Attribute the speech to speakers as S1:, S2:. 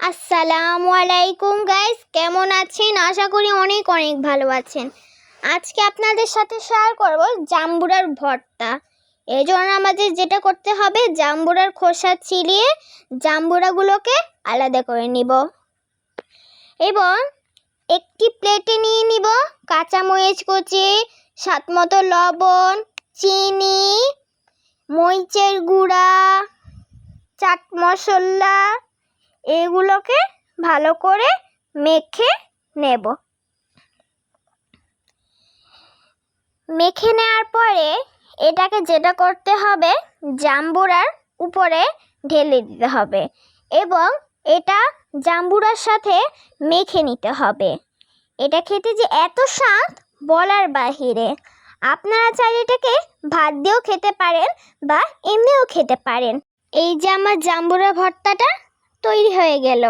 S1: আসসালামু আলাইকুম গাইস কেমন আছেন? আশা করি অনেক অনেক ভালো আছেন। আজকে আপনাদের সাথে শেয়ার করব জাম্বুরার ভর্তা। এই জন্য আমাদের যেটা করতে হবে, জাম্বুরার খোসা ছিলিয়ে জাম্বুরাগুলোকে আলাদা করে নিব। এবং একটি প্লেটে নিয়ে নিব কাঁচামরিচ কুচি স্বাদ মতো লবণ, চিনি, মরিচের গুঁড়া, চাট মশলা এগুলোকে ভালো করে মেখে নেব। মেখে নেওয়ার পরে এটাকে যেটা করতে হবে, জাম্বুরার উপরে ঢেলে দিতে হবে এবং এটা জাম্বুরার সাথে মেখে নিতে হবে। এটা খেতে যে এত স্বাদ বলার বাহিরে। আপনারা চাইলে এটাকে ভাত দিয়েও খেতে পারেন বা এমনিও খেতে পারেন। এই যে আমার জাম্বুরা ভর্তাটা তৈরি হয়ে গেল।